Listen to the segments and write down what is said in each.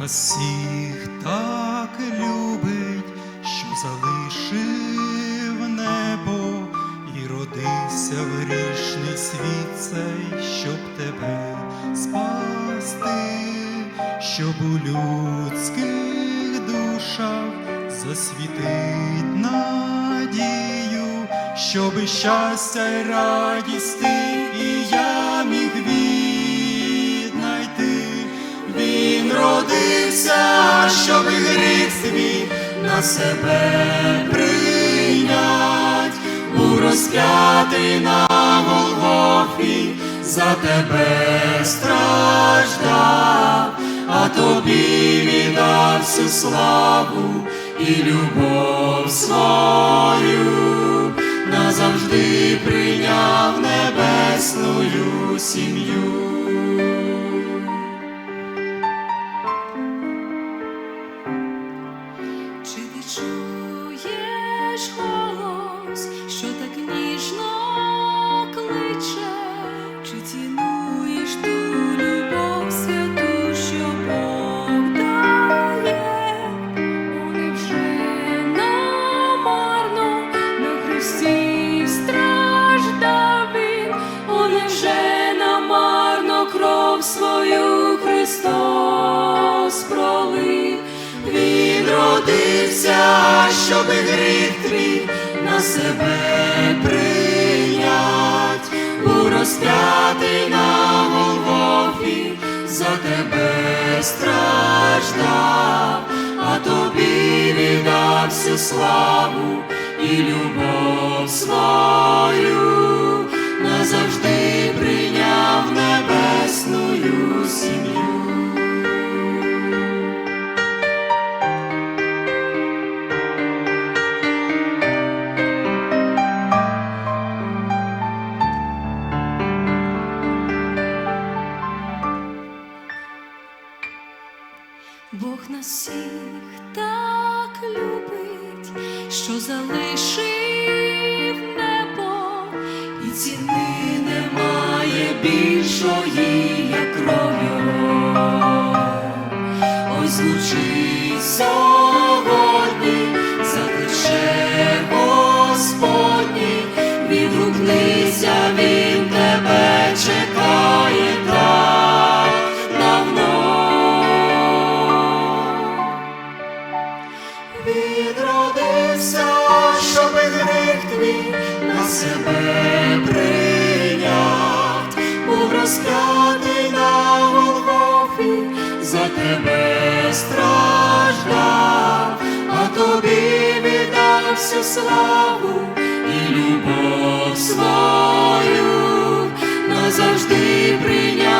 Нас всіх так любить, що залишив небо і родився в грішний світ цей, щоб тебе спасти, щоб у людських душах засвітить надію, щоб щастя й радість і я міг віднайти. Він родився, щоб гріх свій на себе прийнять, у розп'ятий на Голгофі за тебе страждав, а тобі віддав всю славу і любов свою, назавжди прийняв небесную сім'ю. Чуєш голос, що так ніжно кличе, чи цінуєш ту любов святу, що Бог дає? Невже намарно на хресті страждав він? Невже намарно кров свою Христос? Він родився, щоб гріх твій на себе прийнять, у розп'ятий на Голгофі за тебе страждав, а тобі віддав всю славу і любов свою, назавжди прийняв небесную сім'ю. Бог нас всіх так любить, що залишив небо, і ціни немає більшої, як кров'ю. Ось звучить Він родився, щоб гріх твій на себе прийняв, був розп'ятий на Голгофі, за тебе страждав, а тобі віддав всю славу і любов свою, назавжди прийняв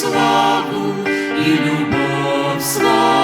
славу і любов свою,